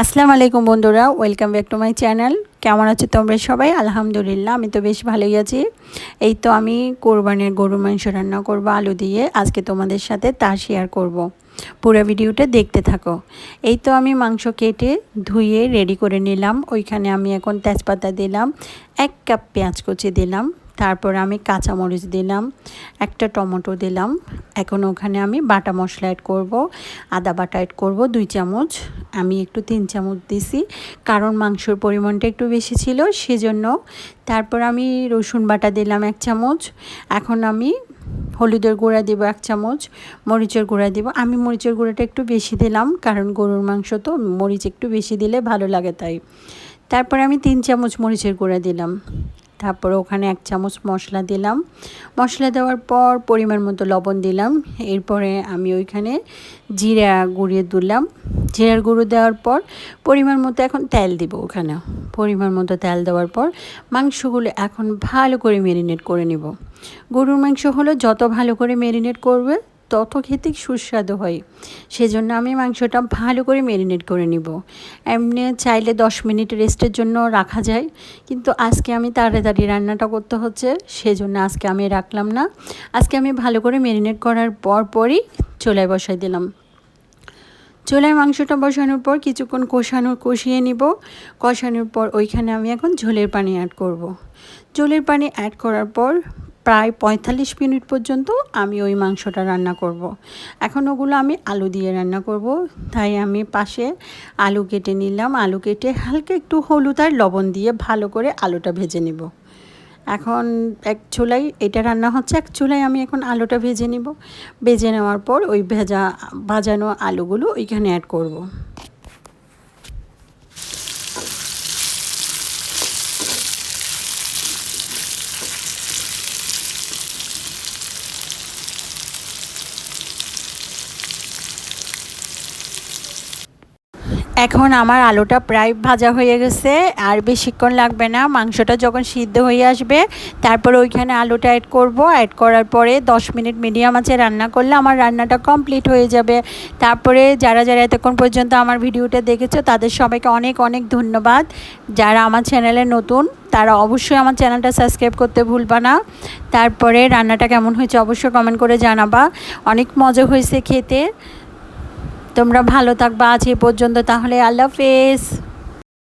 আসসালামু আলাইকুম বন্ধুরা, welcome back to my channel. কেমন আছো তোমরা সবাই? আলহামদুলিল্লাহ, আমি তো বেশ ভালোই আছি। এই তো আমি কোরবানের গরু মাংস রান্না করব আলু দিয়ে। আজকে তোমাদের সাথে তা শেয়ার করব। পুরো ভিডিওটা দেখতে থাকো। এই তো আমি মাংস কেটে ধুয়ে রেডি করে নিলাম। ওইখানে আমি এখন তেজপাতা দিলাম, এক কাপ পেঁয়াজ কুচি দিলাম। তারপর আমি কাঁচামরিচ দিলাম, একটা টমেটো দিলাম। এখন ওখানে আমি বাটা মশলা অ্যাড করব, আদা বাটা অ্যাড করব, দুই চামচ। আমি একটু তিন চামচ দিছি, কারণ মাংসর পরিমাণটা একটু বেশি ছিল সেজন্য। তারপর আমি রসুন বাটা দিলাম এক চামচ। এখন আমি হলুদের গুঁড়া দিব এক চামচ, মরিচের গুঁড়া দিব। আমি মরিচের গুঁড়াটা একটু বেশি দিলাম, কারণ গরুর মাংস তো মরিচ একটু বেশি দিলে ভালো লাগে তাই। তারপরে আমি তিন চামচ মরিচের গুঁড়া দিলাম। তারপর ওখানে এক চামচ মশলা দিলাম। মশলা দেওয়ার পর পরিমাণ মতো লবণ দিলাম। এরপরে আমি ওইখানে জিরা গুঁড়িয়ে দিলাম। জিরার গুঁড়ো দেওয়ার পর পরিমাণ মতো এখন তেল দিব ওখানে। পরিমাণ মতো তেল দেওয়ার পর মাংসগুলো এখন ভালো করে মেরিনেট করে নিব। গরুর মাংস হলো যত ভালো করে মেরিনেট করবে তত খেতে সুস্বাদু হয়। সেজন্য আমি মাংসটা ভালো করে ম্যারিনেট করে নিব। এমনি চাইলে দশ মিনিট রেস্টের জন্য রাখা যায়। কিন্তু আজকে আমি তাড়াতাড়ি রান্নাটা করতে হচ্ছে, সেজন্য আজকে আমি রাখলাম না। আজকে আমি ভালো করে ম্যারিনেট করার পর পরই চুলায় বসাই দিলাম। চুলায় মাংসটা বসানোর পর কিছুক্ষণ কষানো, কষিয়ে নিব। কষানোর পর ওইখানে আমি এখন ঝোলের পানি অ্যাড করব। ঝোলের পানি অ্যাড করার পর প্রায় পঁয়তাল্লিশ মিনিট পর্যন্ত আমি ওই মাংসটা রান্না করব। এখন ওগুলো আমি আলু দিয়ে রান্না করব তাই আমি পাশে আলু কেটে নিলাম আলু কেটে হালকা একটু হলুদ আর লবণ দিয়ে ভালো করে আলুটা ভেজে নিব এখন এক চুলাই, এটা রান্না হচ্ছে, এক চুলাই আমি এখন আলুটা ভেজে নিব ভেজে নেওয়ার পর ওই ভেজা, ভাজানো আলুগুলো ওইখানে অ্যাড করব। এখন আমার আলুটা প্রায় ভাজা হয়ে গেছে, আর বেশিক্ষণ লাগবে না। মাংসটা যখন সিদ্ধ হয়ে আসবে, তারপর ওইখানে আলুটা অ্যাড করব। অ্যাড করার পরে 10 মিনিট মিডিয়াম আছে রান্না করলে আমার রান্নাটা কমপ্লিট হয়ে যাবে। তারপরে যারা যারা এতক্ষণ পর্যন্ত আমার ভিডিওটা দেখেছ, তাদের সবাইকে অনেক অনেক ধন্যবাদ। যারা আমার চ্যানেলে নতুন, তারা অবশ্যই আমার চ্যানেলটা সাবস্ক্রাইব করতে ভুলবা না। তারপরে রান্নাটা কেমন হয়েছে অবশ্যই কমেন্ট করে জানাবা। অনেক মজা হয়েছে খেতে। তোমরা ভালো থাকবা আজ এ পর্যন্ত তাহলে আল্লাহ হাফেজ।